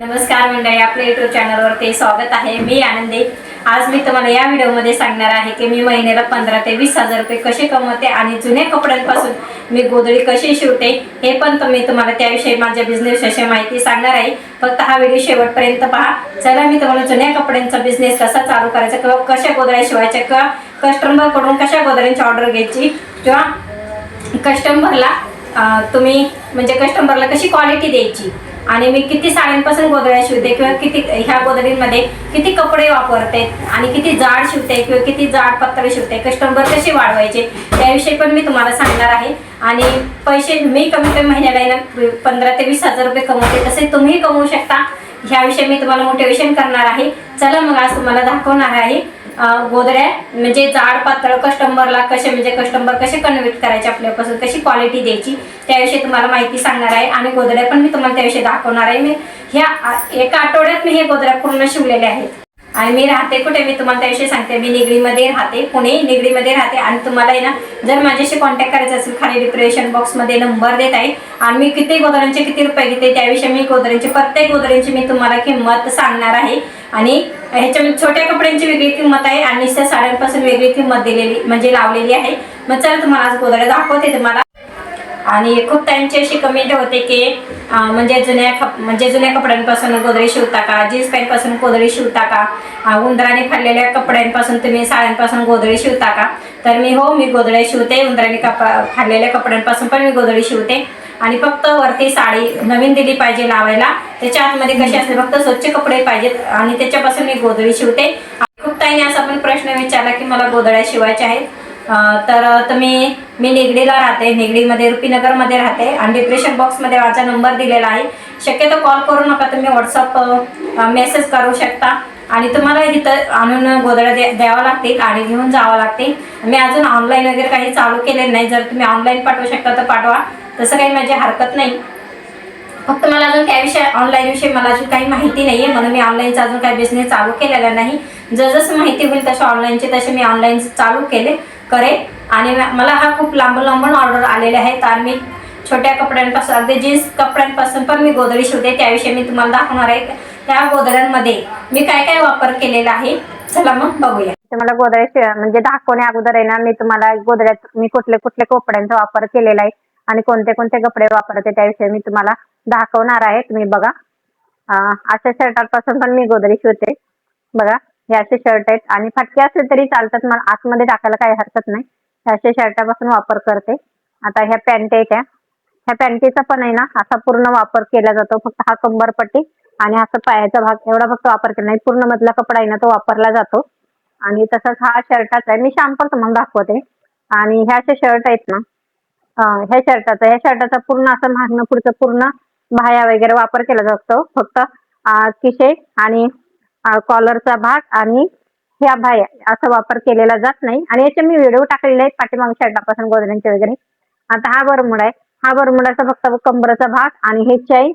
नमस्कार मंडळी आपल्या युट्यूब चॅनलवरती स्वागत आहे. मी आनंदी. आज मी तुम्हाला या व्हिडिओमध्ये सांगणार आहे की मी महिन्याला पंधरा ते वीस हजार रुपये कसे कमवते आणि जुन्या कपड्यांपासून मी गोधडी कशी शिवते हे पण तुम्ही तुम्हाला त्याविषयी माझ्या बिझनेसविषयी माहिती सांगणार आहे. फक्त हा व्हिडिओ शेवटपर्यंत पहा. चला मी तुम्हाला जुन्या कपड्यांचा बिझनेस कसा चालू करायचा किंवा कशा गोधड्या शिवायच्या किंवा कस्टमरकडून कशा गोधड्यांची ऑर्डर घ्यायची किंवा कस्टमरला तुम्ही म्हणजे कस्टमरला कशी क्वालिटी द्यायची? आणि मी किती साड्यांपासून गोदड्या शिवते किंवा किती ह्या गोदडींमध्ये किती कपडे वापरते आणि किती जाड शिवते किंवा किती जाड पत्रे शिवते कस्टमर कसे वाढवायचे त्याविषयी पण मी तुम्हाला सांगणार आहे. आणि पैसे मी कमी कमी महिन्याला येणार पंधरा ते वीस हजार रुपये कमवते तसे तुम्ही कमवू शकता. ह्याविषयी मी तुम्हाला मोटिवेशन करणार आहे. चला मग आज तुम्हाला दाखवणार आहे. अं, म्हणजे जाड पातळ कस्टमरला कसे म्हणजे कस्टमर कसे कन्व्हिट करायचे आपल्यापासून कशी क्वालिटी द्यायची त्याविषयी तुम्हाला माहिती सांगणार आहे. आणि गोधड्या पण मी तुम्हाला त्याविषयी दाखवणार आहे. मी ह्या एका आठवड्यात मी हे गोधड्या पूर्ण शिवलेल्या आहेत. आणि मी राहते कुठे? मी तुम्हाला त्याविषयी सांगते. मी निगडीमध्ये राहते पुणे निगडीमध्ये राहते. आणि तुम्हाला आहे ना जर माझ्याशी कॉन्टॅक्ट करायचा असेल खाली डिप्रेशन बॉक्समध्ये नंबर देत आहे. आणि मी किती गोदरांचे किती रुपये घेते त्याविषयी मी गोदऱ्यांची प्रत्येक गोदरांची मी तुम्हाला किंमत सांगणार आहे. आणि ह्याच्यामध्ये छोट्या कपड्यांची वेगळी किंमत आहे. आणि त्या साड्यांपासून वेगळी किंमत दिलेली म्हणजे लावलेली आहे. मग चला तुम्हाला आज गोदरे दाखवते तुम्हाला. आणि खूप त्यांची अशी कमेंट होते की म्हणजे जुन्या खप म्हणजे जुन्या कपड्यांपासून गोदरी शिवता का? जीन्स पॅन्टपासून गोदरी शिवता का? उंदराने फाडलेल्या कपड्यांपासून तुम्ही साड्यांपासून गोदडी शिवता का? तर मी हो मी गोदळे शिवते उंदराने कप फाडलेल्या कपड्यांपासून पण मी गोदळी शिवते. आणि फक्त वरती साडी नवीन दिली पाहिजे लावायला. त्याच्या आतमध्ये कशी असते? फक्त स्वच्छ कपडे पाहिजेत आणि त्याच्यापासून मी गोदळी शिवते. आणि खूप ताईने असा पण प्रश्न विचारला की मला गोदळ्या शिवायच्या आहेत. तर तुम्ही मी निगडीला राहते. निगडीमध्ये रुपीनगरमध्ये राहते. आणि डिप्रेशन बॉक्समध्ये माझा नंबर दिलेला आहे. शक्यतो कॉल करू नका तुम्ही. व्हॉट्सअप मेसेज करू शकता. आणि तुम्हाला इथं आणून गोदड्या द्या द्यावं लागतील आणि घेऊन जावं लागते मी अजून ऑनलाईन वगैरे काही चालू केलेलं नाही. जर तुम्ही ऑनलाईन पाठवू शकता तर पाठवा. तसं काही माझी हरकत नाही. फक्त मला अजून त्याविषयी ऑनलाईन ऑनलाईनविषयी मला अजून काही माहिती नाही आहे म्हणून मी ऑनलाईनचा अजून काही बिझनेस चालू केलेला नाही. जसं माहिती होईल तसे ऑनलाईनचे तसे मी ऑनलाईन चालू केले. करेन. आणि मला हा खूप लांबून लांबून ऑर्डर आलेले आहेत आणि मी छोट्या कपड्यांपासून अगदी जीन्स कपड्यांपासून पण मी गोदडी शिवते. त्याविषयी मी तुम्हाला दाखवणार आहे. त्या गोदड्यांमध्ये मी काय काय वापर केलेला आहे? चला मग बघूया. तुम्हाला गोदड्या म्हणजे दाखवण्या अगोदर आहे ना मी तुम्हाला गोदड्यात मी कुठले कुठले कपड्यांचा वापर केलेला आहे आणि कोणते कोणते कपडे वापरते त्याविषयी मी तुम्हाला दाखवणार आहे. तुम्ही बघा. अशा शर्टापासून पण मी गोदडी शिवते. बघा. हे असे शर्ट आहेत. आणि फाटके असले तरी चालतात मला आतमध्ये टाकायला काही हरकत नाही. हे असे शर्टापासून वापर करते. आता ह्या पॅन्ट आहेत ह्या. ह्या पॅन्टीचा पण आहे ना असा पूर्ण वापर केला जातो. फक्त हा कंबरपट्टी आणि असा पायाचा भाग एवढा फक्त वापर केला नाही. पूर्ण मधला कपडा आहे ना तो वापरला जातो. आणि तसंच हा शर्टाचा आहे. मी शॅम्पल तुम्हाला दाखवते. आणि ह्या असे शर्ट आहेत ना ह्या शर्टाचा ह्या शर्टाचा पूर्ण असं मागणं पुढचं पूर्ण बाह्या वगैरे वापर केला जातो. फक्त किशे आणि कॉलरचा भाग आणि ह्या बाह्या असा वापर केलेला जात नाही. आणि याचे मी व्हिडिओ टाकलेले आहेत पाठीमाग शर्टापासून गोदड्यांचे वगैरे. आता हा बरमुडा आहे. हा बरमुडाचा फक्त कंबरचा भाग आणि हे चैन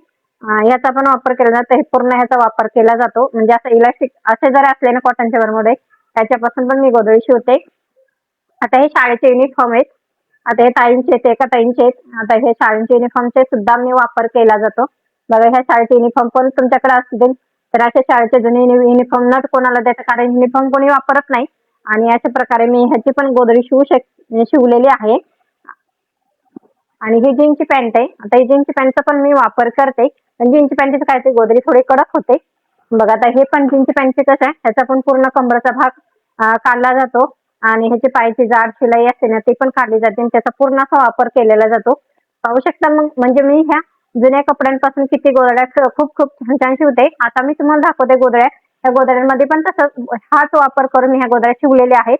याचा पण वापर केला जातो. हे पूर्ण ह्याचा वापर केला जातो. म्हणजे असं इलास्टिक असे जर असले ना कॉटनचे बरमुडे त्याच्यापासून पण मी गोदळी शिवते. आता हे शाळेचे युनिफॉर्म आहेत. आता हे ताईंचे आहेत एका ताईंचे आहेत. आता हे शाळेचे युनिफॉर्मचे सुद्धा मी वापर केला जातो. बघा ह्या शाळेचे युनिफॉर्म पण तुमच्याकडे असतील. तर अशा शाळेचे जुने युनिफॉर्म न कोणाला द्यायचं कारण युनिफॉर्म कोणी वापरत नाही. आणि अशा प्रकारे मी ह्याची पण गोदरी शिवू शक शिवलेली आहे. आणि ही जीनची पॅन्ट आहे. आता ही जीनची पॅन्टचा पण मी वापर करते. पण जीनची पॅन्टची काय ते गोदरी थोडी कडक होते. बघा आता हे पण जीनची पॅन्टचे कसं आहे ह्याचा पण पूर्ण कमराचा भाग काढला जातो. आणि ह्याची पायाची जाड शिलाई असते ना ती पण काढली जाते आणि त्याचा पूर्ण असा वापर केलेला जातो. पाहू शकता मग म्हणजे मी ह्या जुन्या कपड्यांपासून किती गोदड्या. खूप खूप छान छान शिवते आता मी तुम्हाला दाखवते गोदड्या. ह्या गोदड्यांमध्ये पण तसं हाच वापर करून मी ह्या गोदड्या शिवलेल्या आहेत.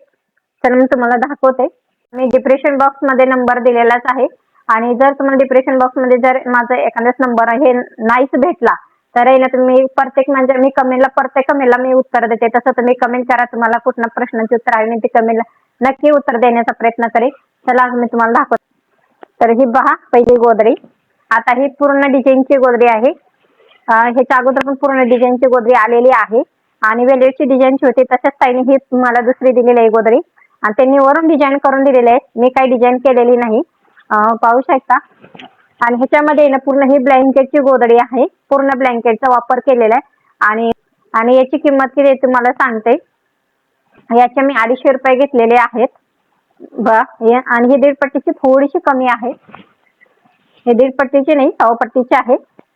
तर मी तुम्हाला दाखवते. मी डिप्रेशन बॉक्समध्ये नंबर दिलेलाच आहे. आणि जर तुम्हाला डिप्रेशन बॉक्समध्ये जर माझा एखादाच नंबर हे नाहीच भेटला तर ना तुम्ही प्रत्येक म्हणजे मी कमेंटला प्रत्येक कमेंटला मी उत्तर देते. तसं तुम्ही कमेंट करा. तुम्हाला कुठल्या प्रश्नांची उत्तर आहे मी ते कमेंटला नक्की उत्तर देण्याचा प्रयत्न करेन. चला मी तुम्हाला दाखवते. तर ही पहा पहिली गोदरी आता ही पूर्ण डिझाईनची गोदरी आहे. ह्याच्या अगोदर पण पूर्ण डिझाईनची गोदरी आलेली आहे. आणि वेलवेटची डिझाईनची होती तशाच ताईने ही मला दुसरी दिलेली आहे गोदरी. आणि त्यांनी वरून डिझाईन करून दिलेली आहे मी काही डिझाईन केलेली नाही. पाहू शकता. आणि ह्याच्यामध्ये ना पूर्ण ही ब्लँकेटची गोदडी आहे. पूर्ण ब्लँकेटचा वापर केलेला आहे. आणि आणि याची किंमत किती तुम्हाला सांगते. याचे मी अडीचशे रुपये घेतलेले आहेत. बा आणि ही दीडपट्टीची थोडीशी कमी आहे. हे दीडपट्टीची नाही सव्वापट्टीची आहे.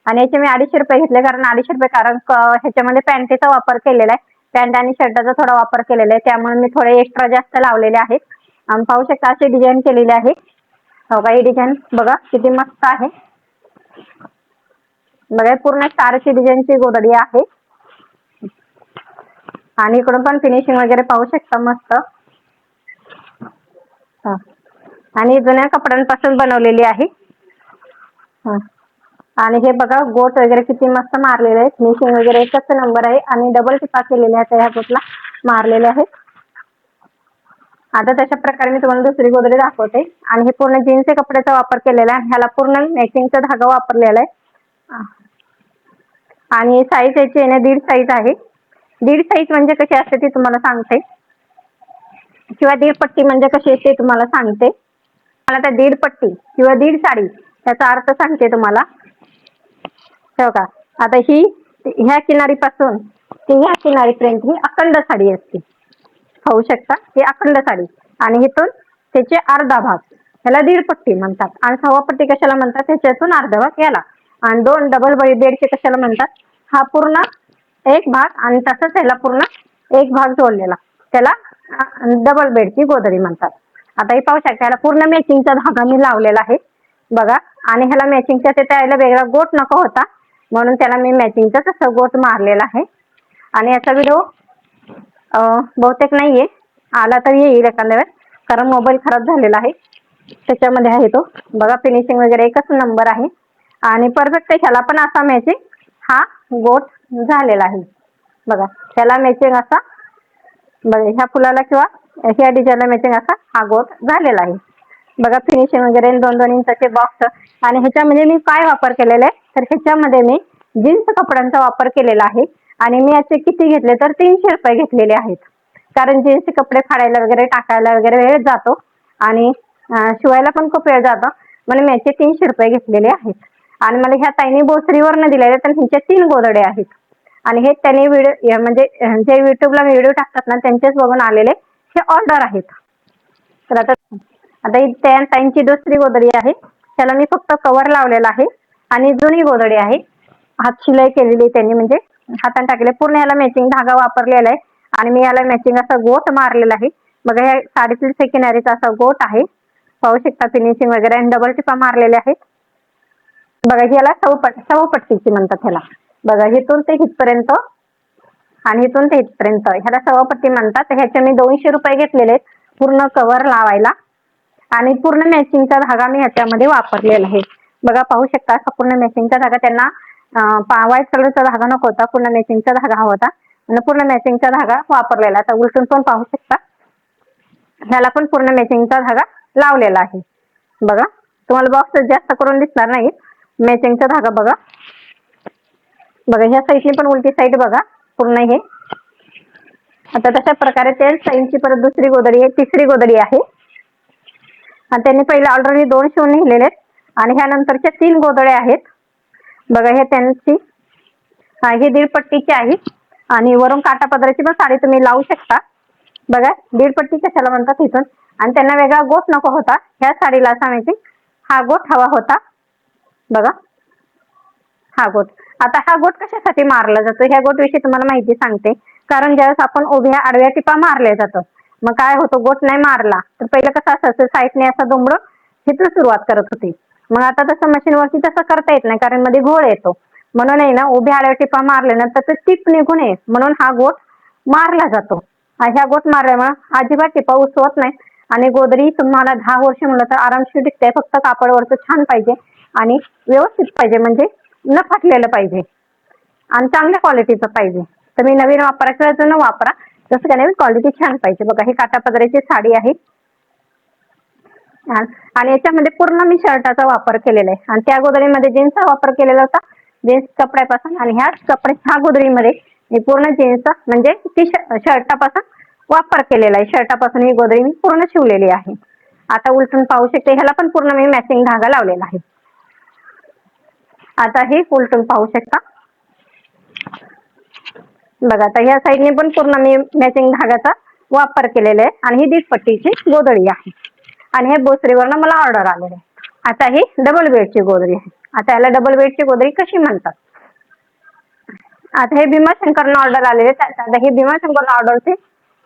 आणि याचे मी अडीचशे रुपये घेतले कारण अडीचशे रुपये कारण ह्याच्यामध्ये पॅन्टीचा वापर केलेला आहे. पॅन्ट आणि शर्टाचा थोडा वापर केलेला आहे. त्यामुळे मी थोडे एक्स्ट्रा जास्त लावलेले आहेत. आणि पाहू शकता अशी डिझाईन केलेली आहे. हो का ही डिझाईन बघा किती मस्त आहे. बघा पूर्ण स्टारची डिझाईनची गोदडी आहे. आणि इकडून पण फिनिशिंग वगैरे पाहू शकता मस्त. आणि जुन्या कपड्यांपासून बनवलेली आहे. आणि हे बघा गोट वगैरे किती मस्त मारलेले आहेत. फिनिशिंग वगैरे एकच नंबर आहे आणि डबल टिपा केलेल्या आहेत ह्या गोटला. मारलेले आहेत. आता तशा प्रकारे मी तुम्हाला दुसरी गोदरी दाखवते. आणि हे पूर्ण जीन्स कपड्याचा वापर केलेला आहे. ह्याला पूर्ण मॅचिंगचा धागा वापरलेला आहे. आणि साईज याची आहे ना दीड साईज आहे. दीड साईज म्हणजे कशी असते ती तुम्हाला सांगते. किंवा दीड पट्टी म्हणजे कशी असते तुम्हाला सांगते. मला आता दीड पट्टी किंवा दीड साडी याचा अर्थ सांगते तुम्हाला. ठेव का आता ही ह्या किनारीपासून ते ह्या किनारीपर्यंत ही अखंड साडी असते. होऊ शकता? ही अखंड साडी. आणि इथून त्याचे अर्धा भाग. ह्याला दीड पट्टी म्हणतात. आणि सव्वा पट्टी कशाला म्हणतात? त्याच्यातून अर्धा भाग याला आणि दोन डबल बेडचे कशाला म्हणतात? हा पूर्ण एक भाग आणि तसंच ह्याला पूर्ण एक भाग जोडलेला. त्याला डबल बेडची गोदरी म्हणतात. आता हे पाहू शकता ह्याला पूर्ण मॅचिंगचा धागा मी लावलेला आहे. बघा आणि ह्याला मॅचिंगच्या ते त्याला वेगळा गोट नको होता. म्हणून त्याला मी मॅचिंगचा तसं गोट मारलेला आहे. आणि याचा व्हिडिओ बहुतेक नाहीये. आला तर येईल एखाद्या वेळेस. कारण मोबाईल खराब झालेला आहे. त्याच्यामध्ये आहे तो. बघा फिनिशिंग वगैरे एकच नंबर आहे. आणि परफेक्ट ह्याला पण असा मॅचिंग हा गोट झालेला आहे. बघा ह्याला मॅचिंग असा बघा ह्या फुलाला किंवा ह्या डिझाईनला मॅचिंग असा हा गोट झालेला आहे. बघा फिनिशिंग वगैरे दोन दोन इंचाचे बॉक्स आणि ह्याच्यामध्ये मी काय वापर केलेला आहे? तर ह्याच्यामध्ये मी जीन्स कपड्यांचा वापर केलेला आहे. आणि मी याचे किती घेतले तर तीनशे रुपये घेतलेले आहेत. कारण जीन्सचे कपडे फाडायला वगैरे टाकायला वगैरे वेळ जातो. आणि शिवायला पण खूप वेळ जातो. म्हणून मी याचे तीनशे रुपये घेतलेले आहेत. आणि मला ह्या ताईने बोसरीवरनं दिलेले तर ह्यांच्या तीन गोदडे आहेत. आणि हे त्यांनी व्हिडिओ म्हणजे जे युट्यूबला व्हिडिओ टाकतात ना त्यांचेच बघून आलेले हे ऑर्डर आहेत. तर आता आता ही त्यांची दुसरी गोदडी आहे. त्याला मी फक्त कवर लावलेला आहे आणि जुनी गोदडी आहे. हात शिलाई केलेली आहे त्यांनी म्हणजे. हाताने टाकले पूर्ण याला मॅचिंग धागा वापरलेला आहे. आणि मी याला मॅचिंग असा गोट मारलेला आहे. बघा ह्या साडेतीन सेकिनारीचा असा गोट आहे. पाहू शकता फिनिशिंग वगैरे आणि डबल टिपा मारलेले आहेत. बघा ह्याला सवपट सवपट्टीची म्हणतात ह्याला. बघा इथून ते इथपर्यंत आणि इथून ते इथपर्यंत. ह्याला सवपट्टी म्हणतात. ह्याचे मी दोनशे रुपये घेतलेले आहेत. पूर्ण कव्हर लावायला. आणि पूर्ण मॅचिंगचा धागा मी ह्याच्यामध्ये वापरलेला आहे. बघा पाहू शकता असा पूर्ण मॅचिंगचा धागा त्यांना व्हाईट कलरचा धागा नको होता पूर्ण मॅचिंगचा धागा हवा होता. आणि पूर्ण मॅचिंगचा धागा वापरलेला. आता उलटून पण पाहू शकता. ह्याला पण पूर्ण मॅचिंगचा धागा लावलेला आहे. बघा तुम्हाला बॉक्स जास्त करून दिसणार नाही. मॅचिंगचा धागा बघा. बघा ह्या साईडने पण उलटी साईड बघा पूर्ण हे. आता तशा प्रकारे त्या साईडची परत दुसरी गोदडी आहे तिसरी गोदडी आहे. आणि त्यांनी पहिले ऑलरेडी दोन शिवून लिहिलेले आहेत आणि ह्या नंतरच्या तीन गोदड्या आहेत. बघा हे त्यांची हे ही दीड पट्टीची आहे. आणि वरून काटा पदराची पण साडी तुम्ही लावू शकता. बघा दीड पट्टी कशाला म्हणतात इथून. आणि त्यांना वेगळा गोट नको होता. ह्या साडीला असा माहिती हा गोट हवा होता. बघा हा गोठ आता हा गोट कशासाठी मारला जातो? ह्या गोठ विषयी तुम्हाला माहिती सांगते. कारण ज्यावेळेस आपण उभ्या आडव्या टिपा मारल्या जातात मग काय होतं गोट नाही मारला. तर पहिलं कसं असायचं साईडने असं दुमडं तिथून सुरुवात करत होती. मग आता तसं मशीनवरती तसं करता येत नाही कारण मध्ये घोळ येतो. म्हणून आहे ना उभ्या आडव्या टिपा मारल्यानंतर ते टीप निघून नये म्हणून हा गोट मारला जातो. ह्या गोट मारल्यामुळे अजिबात टिपा उसवत नाही. आणि गोदरी तुम्हाला दहा वर्ष म्हणलं तर आरामशीर टिकते फक्त कापडवरचं छान पाहिजे आणि व्यवस्थित पाहिजे म्हणजे न फाटलेलं पाहिजे. आणि चांगल्या क्वालिटीचं पाहिजे. तर मी नवीन वापरायचं न वापरा. जसं काय नवीन क्वालिटी छान पाहिजे. बघा हे काटा पदराची साडी आहे. आणि याच्यामध्ये पूर्ण मी शर्टाचा वापर केलेला आहे. आणि त्या गोदरीमध्ये जीन्सचा वापर केलेला होता. जीन्स कपड्यापासून. आणि ह्याच कपडे ह्या गोदरीमध्ये मी पूर्ण जीन्सचा म्हणजे ती शर्टापासून वापर केलेला आहे. शर्टापासून ही गोदरी मी पूर्ण शिवलेली आहे. आता उलटून पाहू शकते. ह्याला पण पूर्ण मी मॅचिंग धागा लावलेला आहे. आता हे उलटून पाहू शकता. बघा आता ह्या साईडने पण पूर्ण मी मॅचिंग धागाचा वापर केलेला आहे. आणि ही दीडपट्टीची गोदडी आहे. आणि हे बोसरीवरनं मला ऑर्डर आलेले आहे. आता ही डबल बेडची गोदडी आहे. आता याला डबल बेडची गोदडी कशी म्हणतात? आता हे भीमाशंकरनं ऑर्डर आलेले आता हे भीमाशंकरनं ऑर्डरची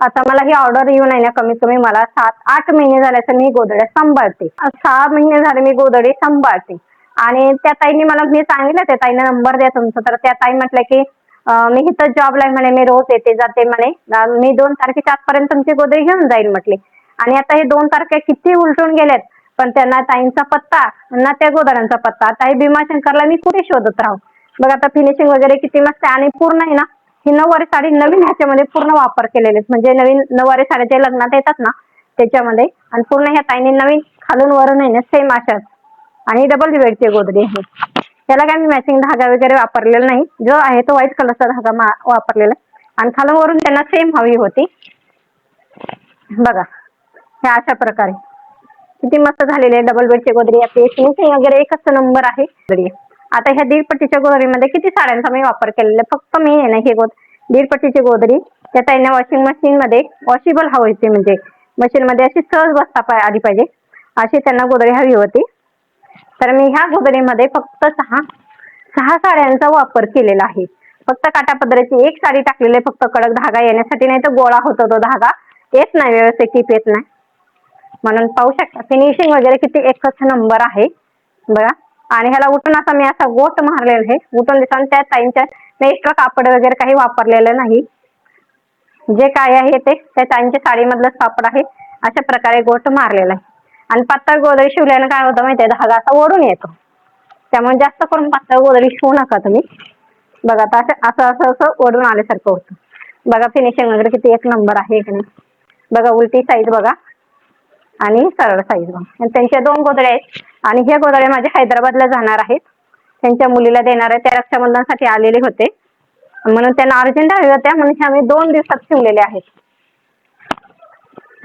आता मला ही ऑर्डर येऊन नाही ना कमीत कमी मला सात आठ महिने झाले तर मी गोदड्या सांभाळते. सहा महिने झाले मी गोदडी सांभाळते. आणि त्या ताईने मला मी सांगितलं त्या ताईने नंबर द्या तुमचा. तर त्या ताई म्हटलं की मी इथं जॉबला म्हणे मी रोज येते जाते म्हणे. मी दोन तारखेच्या आतपर्यंत तुमची गोदरी घेऊन जाईल म्हटले. आणि आता हे दोन तारखे किती उलटून गेलेत. पण त्यांना ताईंचा पत्ता ना त्या गोदड्यांचा पत्ता. आता हे भीमाशंकरला मी कुठे शोधत राहू? बघ आता फिनिशिंग वगैरे किती मस्त आहे आणि पूर्ण आहे ना ही नऊवारी साडी नवीन ह्याच्यामध्ये पूर्ण वापर केलेले आहेत म्हणजे नवीन नऊवारी साड्या जे लग्नात येतात ना त्याच्यामध्ये. आणि पूर्ण ह्या ताईने नवीन खालून वरून आहे ना सेम अशाच. आणि डबल बेडची गोदरी आहे. त्याला काय मी मॅचिंग धागा वगैरे वापरलेला नाही. जो आहे तो व्हाईट कलरचा धागा वापरलेला आणि खालून वरून त्यांना सेम हवी होती. बघा हे अशा प्रकारे. किती मस्त झालेले आहे. डबल बेडची गोदरी आपली फिनिशिंग वगैरे एकच नंबर आहे. आता ह्या दीड पट्टीच्या गोदरीमध्ये किती साड्यांचा मी वापर केलेला आहे. फक्त मी आहे ना हे गोद दीड पट्टीची गोदरी. त्या ताईंना वॉशिंग मशीन मध्ये वॉशिबल हवी होती. म्हणजे मशीन मध्ये अशी सहज बसता पा- आली पाहिजे. अशी त्यांना गोदरी हवी होती. तर मी ह्या गोदरीमध्ये फक्त सहा सहा साड्यांचा वापर केलेला आहे. फक्त काटापदराची एक साडी टाकलेली आहे फक्त कडक धागा येण्यासाठी नाही तर गोळा होतो तो धागा. येत नाही व्यवस्थित टीप येत नाही. म्हणून पाहू शकता फिनिशिंग वगैरे किती एकच नंबर आहे. बघा. आणि ह्याला उठून असा मी असा गोट मारलेला आहे. उठून दिसून त्या ताईंच्या एक्स्ट्रा कापड वगैरे काही वापरलेलं नाही. जे काय आहे ते त्या ताईंच्या साडीमधलंच कापड आहे. अशा प्रकारे गोट मारलेला आहे. आणि पातळ गोदरी शिवल्यानं काय होतं माहितीये? धागा असा ओढून येतो. त्यामुळे जास्त करून पातळ गोदरी शिवू नका तुम्ही. बघा आता असं असं असं असं ओढून आल्यासारखं होतं. बघा फिनिशिंग वगैरे किती एक नंबर आहे की नाही? बघा उलटी साईज बघा. आणि सरळ साईज बघा. आणि त्यांच्या दोन गोदड्या आहेत. आणि ह्या गोदड्या माझ्या हैदराबादला जाणार आहेत. त्यांच्या मुलीला देणार आहे. त्या रक्षाबंधनसाठी आलेले होते. म्हणून त्यांना अर्जंट हव्या होत्या. म्हणून ह्या आम्ही दोन दिवसात शिवलेल्या आहेत.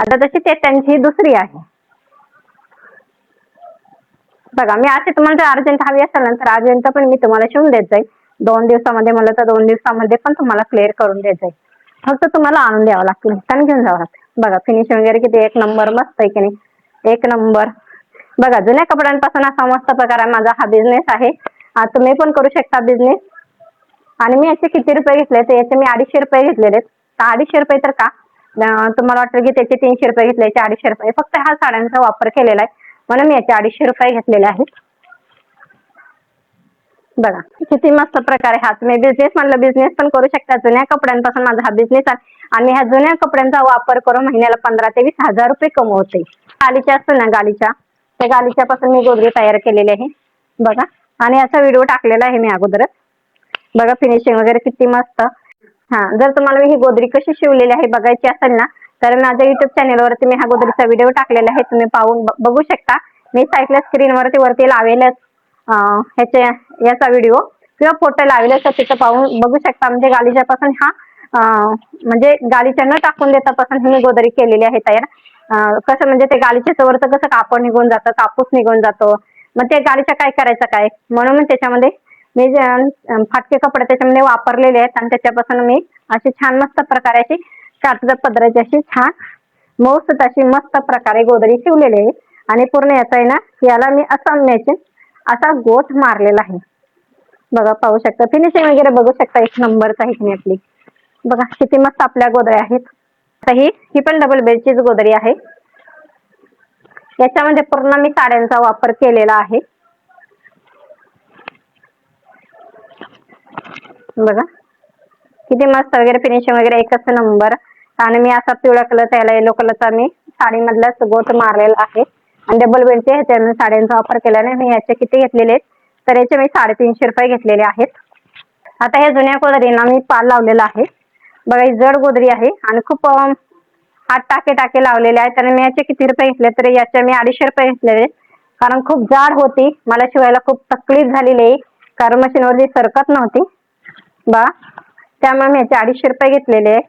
आता तशी ते त्यांची दुसरी आहे. बघा मी असे तुम्हाला जर अर्जंट हवी असेल ना तर अर्जंट पण मी तुम्हाला शिवून देत जाईल. दोन दिवसामध्ये मला तर दोन दिवसामध्ये पण तुम्हाला क्लिअर करून देत जाईल. फक्त तुम्हाला आणून द्यावं लागतील. आणि घेऊन जावं लागतं. बघा फिनिशिंग वगैरे किती एक नंबर मस्त आहे की नाही? एक नंबर बघा जुन्या कपड्यांपासून असा मस्त प्रकार आहे. माझा हा बिझनेस आहे. तुम्ही पण करू शकता बिझनेस आणि मी याचे किती रुपये घेतले तर याचे मी अडीचशे रुपये घेतलेले आहेत. तर अडीचशे रुपये तर का? तुम्हाला वाटतं की त्याचे तीनशे रुपये घेतले याचे अडीचशे रुपये. फक्त ह्या साड्यांचा वापर केलेला आहे. म्हणून मी याचे अडीचशे रुपये घेतलेले आहेत. बघा किती मस्त प्रकारे हा तुम्ही बिझनेस म्हणलं बिझनेस पण करू शकता. जुन्या कपड्यांपासून माझा हा बिझनेस आहे. आणि ह्या जुन्या कपड्यांचा वापर करून महिन्याला पंधरा ते वीस हजार रुपये कमवते. गालीच्या असतो ना गालीच्या. त्या गालीच्या पासून मी गोदरी तयार केलेली आहे. बघा आणि याचा व्हिडिओ टाकलेला आहे मी अगोदरच. बघा फिनिशिंग वगैरे किती मस्त. हा जर तुम्हाला मी ही गोदरी कशी शिवलेली आहे बघायची असेल ना कारण माझ्या युट्यूब चॅनलवरती मी हा गोदरीचा व्हिडिओ टाकलेला आहे तुम्ही पाहून बघू शकता. मी साईडला स्क्रीनवरती वरती लावेलच अं, ह्याचे याचा व्हिडिओ किंवा फोटो लावेलच तिथं पाहून बघू शकता. म्हणजे गालीच्या पासून हा म्हणजे गालीच्या न टाकून देतापासून मी गोदरी केलेली आहे तयार. कसं म्हणजे ते गालीच्या वरचं कसं कापड निघून जातं कापूस निघून जातो. मग ते गालीच्या काय करायचं काय? म्हणून त्याच्यामध्ये मी जे फाटके कपडे त्याच्यामध्ये वापरलेले आहेत. आणि त्याच्यापासून मी अशी छान मस्त प्रकारे अशी कागद पदराची अशी छान मस्त अशी मस्त प्रकारे गोदरी शिवलेली आहे. आणि पूर्ण याचा आहे ना याला मी असा मॅचिंग असा गोठ मारलेला आहे. बघा पाहू शकता. फिनिशिंग वगैरे बघू शकता. एक नंबरच आहे की आपली. बघा किती मस्त आपल्या गोदऱ्या आहेत. ही ही पण डबल बेडचीच गोदरी आहे. याच्यामध्ये पूर्ण मी साड्यांचा वापर केलेला आहे. बघा. किती मस्त वगैरे फिनिशिंग वगैरे एकच नंबर आणि मी असा पिवळा कलर त्याला येलो कलरचा मी साडीमधलाच गोट मारलेला आहे. आणि डबल बेडचे ह्याच्या साड्यांचा वापर केल्याने मी याचे किती घेतलेले आहेत? तर याचे मी साडेतीनशे रुपये घेतलेले आहेत. आता ह्या जुन्या गोदरींना मी पाल लावलेला आहे. बघा ही जड गोदरी आहे आणि खूप हात टाके टाके लावलेले आहेत. तर मी याचे किती रुपये घेतले? तर याचे मी अडीचशे रुपये घेतलेले कारण खूप जाड होती. मला शिवायला खूप तकलीफ झालेली आहे. कारण मशीनवरती सरकत नव्हती. बा त्यामुळे मी याचे अडीचशे रुपये घेतलेले आहे.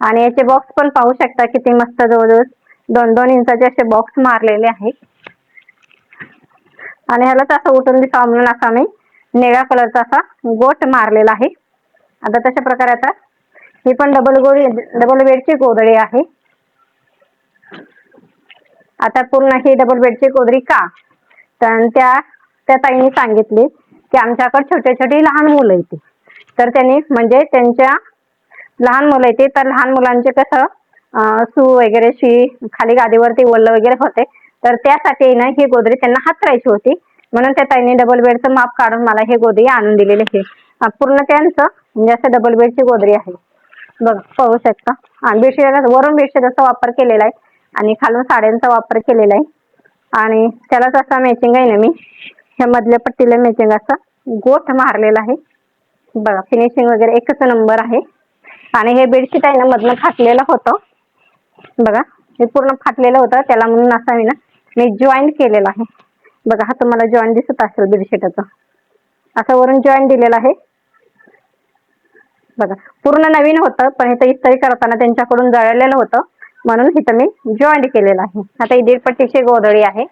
आणि याचे बॉक्स पण पाहू शकता किती मस्त जवळजवळ दोन दोन इंचाचे असे बॉक्स मारलेले आहेत. आणि ह्यालाच असं उठून दिसा म्हणून असा मी निळ्या कलरचा असा गोट मारलेला आहे. आता तशा प्रकारे आता ही पण डबल गोळी डबल बेडची गोदडी आहे. आता पूर्ण ही डबल बेडची गोदडी का? तर त्या त्या ताईंनी सांगितली की आमच्याकडे छोटे छोटे लहान मुलं येते तर त्यांनी म्हणजे त्यांच्या लहान मुलं येते तर लहान मुलांचे कसं सू वगैरे शी खाली गादीवरती वल्ल वगैरे होते. तर त्यासाठी ना ही गोदरी त्यांना हातरायची होती. म्हणून त्या ताईंनी डबल बेडचं माप काढून मला हे गोदरी आणून दिलेली आहे पूर्ण त्यांचं म्हणजे असं डबल बेडची गोदरी आहे. बघ पाहू शकता. आणि बेडशीट वरून बेडशीटचा वापर केलेला आहे आणि खालून साड्यांचा वापर केलेला आहे. आणि त्यालाच असा मॅचिंग आहे ना मी ह्या मधल्या पट्टीला मॅचिंग असं गोठ मारलेला आहे. बघा फिनिशिंग वगैरे एकच नंबर आहे. आणि हे बेडशीट आहे ना मधनं फाटलेलं होतं. बघा हे पूर्ण फाटलेलं होतं त्याला म्हणून असा मी ना मी जॉईंट केलेलं आहे. बघा हा तुम्हाला जॉईंट दिसत असेल बेडशीटाचं असं वरून जॉईंट दिलेलं आहे. बघा पूर्ण नवीन होतं पण इथं इस्त्री करताना त्यांच्याकडून जळलेलं होतं. म्हणून इथं मी जॉईंट केलेलं आहे. आता ही दीड पट्टीची गोधडी आहे.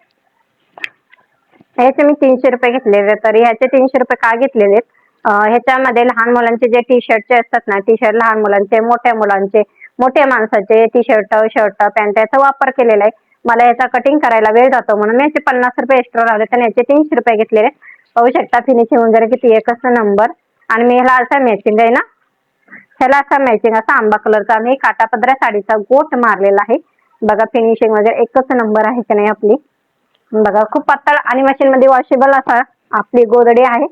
ह्याचे मी तीनशे रुपये घेतलेले तर ह्याचे तीनशे रुपये का घेतलेले आहेत? ह्याच्यामध्ये लहान मुलांचे जे टी शर्टचे असतात ना टी शर्ट लहान मुलांचे मोठ्या मुलांचे मोठ्या माणसाचे टी शर्ट शर्ट पॅन्ट याचा वापर केलेला आहे. मला याचा कटिंग करायला वेळ जातो म्हणून मी याचे पन्नास रुपये एक्स्ट्रा लावले तर याचे तीनशे रुपये घेतलेले पाहू शकता फिनिशिंग वगैरे किती एकच नंबर आणि मी ह्याला असा मॅचिंग आहे ना ह्याला असा मॅचिंग असा आंबा कलरचा मी काटापदऱ्या साडीचा गोट मारलेला आहे. बघा फिनिशिंग वगैरे एकच नंबर आहे की नाही आपली. बघा खूप पातळ आणि मशीन मध्ये वॉशेबल असा आपली गोदडी आहे.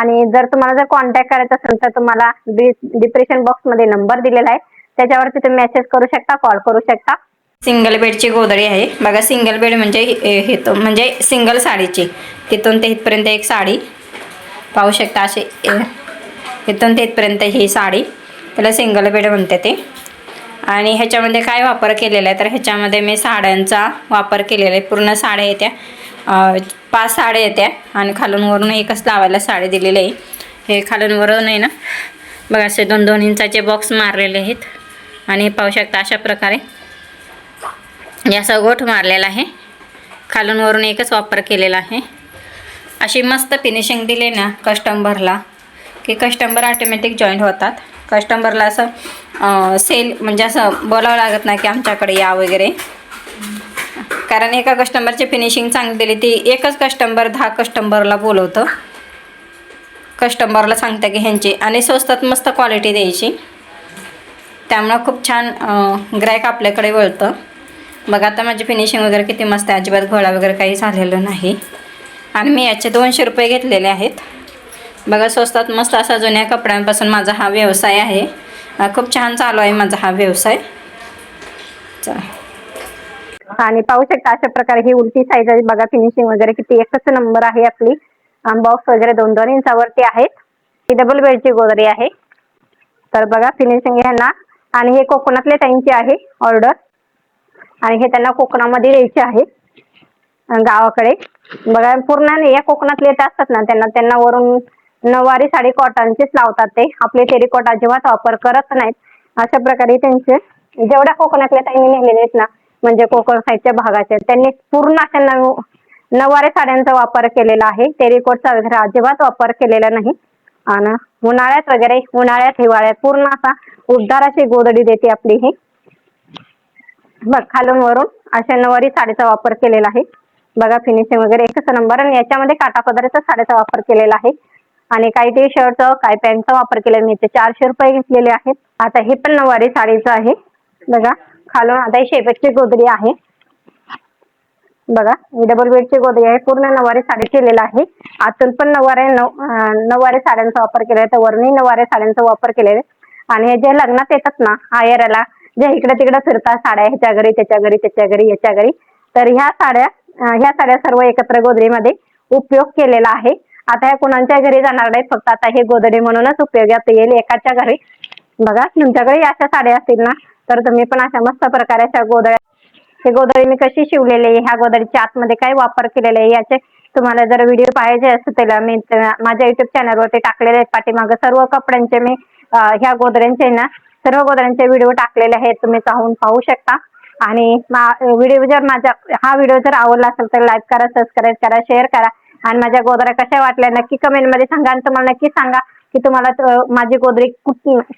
आणि जर तुम्हाला जर कॉन्टॅक्ट करायचा असेल तर तुम्हाला डिप्रेशन बॉक्समध्ये नंबर दिलेला आहे. त्याच्यावरती तुम्ही मेसेज करू शकता कॉल करू शकता. सिंगल बेडची गोदडी आहे. बघा सिंगल बेड म्हणजे हे हे तो म्हणजे सिंगल साडीची. तिथून ते इथपर्यंत एक साडी. पाहू शकता असे तिथून इथून ते इथपर्यंत ही साडी. त्याला सिंगल बेड म्हणते ते. आणि ह्याच्यामध्ये काय वापर केलेला आहे? तर ह्याच्यामध्ये मी साड्यांचा वापर केलेला आहे. पूर्ण साड्या येत्या पाच साड्या येत्या आणि खालून वरून एकच लावायला साडी दिलेली आहे. हे खालून वरून आहे ना. बघा असे दोन दोन इंचाचे बॉक्स मारलेले आहेत. आणि हे पाहू शकता अशा प्रकारे. याचा गोठ मारलेला आहे. खालून वरून एकच वापर केलेला आहे. अशी मस्त फिनिशिंग दिली ना कस्टमरला की कस्टमर ऑटोमॅटिक जॉईंट होतात. कस्टमरला असं सेल म्हणजे असं बोलावं लागत नाही की आमच्याकडे या वगैरे. कारण एका कस्टमरची फिनिशिंग चांगली दिली. ती एकच कस्टमर दहा कस्टमरला बोलवतं. कस्टमरला सांगतं की ह्यांची. आणि स्वस्तात मस्त क्वालिटी द्यायची. त्यामुळं खूप छान ग्राहक आपल्याकडे वळतं. बघा आता माझी फिनिशिंग वगैरे किती मस्त आहे. अजिबात घोळा वगैरे काही झालेलं नाही. आणि मी याचे दोनशे रुपये घेतलेले आहेत. बघा स्वस्तात मस्त असा जुन्या कपड्यांपासून माझा हा व्यवसाय आहे. खूप छान चालू आहे माझा हा व्यवसाय. चला. आणि पाहू शकता अशा प्रकारे ही उलटी साईज आहे. बघा फिनिशिंग वगैरे किती एकच नंबर आहे आपली. बॉक्स वगैरे दोन दोन इंचावरती आहेत. ही डबल बेडची गोदरी आहे. तर बघा फिनिशिंग ह्यांना आणि हे कोकणातले त्यांची आहे ऑर्डर आणि हे त्यांना कोकणामध्ये द्यायचे आहे. गावाकडे. बघा पूर्ण नाही, या कोकणातले येत असतात ना त्यांना त्यांना वरून नऊवारी साडी कॉटनचीच लावतात ते. आपले टेरिकॉट अजिबात वापर करत नाहीत. अशा प्रकारे त्यांचे जेवढ्या कोकणातल्या त्यांनी नेलेले आहेत ना म्हणजे कोकण साईडच्या भागाचे त्यांनी पूर्ण अशा नऊ नऊवारी साड्यांचा वापर केलेला आहे. टेरिकोटचा वगैरे अजिबात वापर केलेला नाही. आणि उन्हाळ्यात वगैरे उन्हाळ्यात हिवाळ्यात पूर्ण असा उद्धाराची गोदडी देते आपली ही. बघ खालून वरून अशा नऊवारी साडीचा वापर केलेला आहे. बघा फिनिशिंग वगैरे एकच नंबर आणि याच्यामध्ये काटापदराचा साडीचा वापर केलेला आहे. आणि काही टी शर्टचं काही पॅन्टचा वापर केला मी ते चारशे रुपये घेतलेले आहेत. आता हे पण नऊवारी साडीचं आहे. बघा. खालून आता ही शेपेटची गोदरी आहे. बघा ही डबल बेडची गोदरी आहे. पूर्ण नऊवारी साडी केलेला आहे. आतून पण नवारे नवारे नऊवारी साड्यांचा वापर केला आहे. तर वरणी नवारे साड्यांचा वापर केलेला आहे. आणि हे जे लग्नात येतात ना आयराला जे इकडे तिकडे फिरतात साड्या ह्याच्या घरी त्याच्या घरी त्याच्या घरी याच्या घरी तर ह्या साड्या ह्या साड्या सर्व एकत्र गोदरीमध्ये उपयोग केलेला आहे. आता ह्या कुणाच्या घरी जाणार नाहीत फक्त आता हे गोदरी म्हणूनच उपयोगात येईल एकाच्या घरी. बघा तुमच्याकडे अशा साड्या असतील ना तर तुम्ही पण अशा मस्त प्रकारे अशा गोदड्या हे गोदडी मी कशी शिवलेली ह्या गोदडीच्या आतमध्ये काय वापर केलेले आहे? याचे तुम्हाला जर व्हिडिओ पाहिजे असेल त्याला मी माझ्या युट्यूब चॅनलवरती टाकलेले आहेत. पाठीमागं सर्व कपड्यांचे मी ह्या गोधड्यांचे ना सर्व गोधड्यांचे व्हिडिओ टाकलेले आहेत. तुम्ही चाहून पाहू शकता. आणि व्हिडिओ जर माझ्या हा व्हिडिओ जर आवडला असेल तर लाईक करा सबस्क्राईब करा शेअर करा. आणि माझ्या गोदऱ्या कशा वाटल्या नक्की कमेंटमध्ये सांगा आणि तुम्हाला नक्की सांगा. की तुम्हाला माझे माझी गोदरी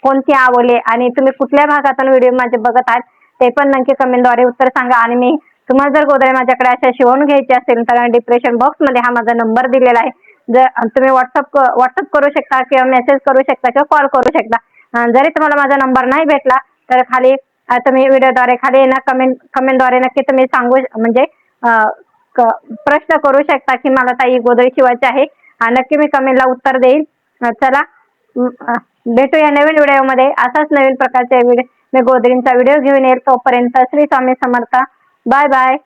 कोणती आवडली आणि तुम्ही कुठल्या भागातून व्हिडिओ माझे बघत आहात ते पण नक्की कमेंटद्वारे उत्तर सांगा. आणि मी तुम्हाला जर गोदरे माझ्याकडे अशा शिवून घ्यायची असेल तर डिप्रेशन बॉक्समध्ये हा माझा नंबर दिलेला आहे. जर तुम्ही व्हॉट्सअप व्हॉट्सअप करू शकता किंवा मेसेज करू शकता किंवा कॉल करू शकता. जरी तुम्हाला माझा नंबर नाही भेटला तर खाली तुम्ही व्हिडिओद्वारे खाली ना कमेंट कमेंटद्वारे नक्की तुम्ही सांगू म्हणजे प्रश्न करू शकता की मला ताई गोदरी शिवायची आहे. नक्की मी कमेंटला उत्तर देईन. चला. भेटूया नवीन व्हिडिओमध्ये. असाच नवीन प्रकारचे व्हिडिओ मी गोदरींचा व्हिडिओ घेऊन येईल तोपर्यंत श्री स्वामी समर्थ. Bye bye.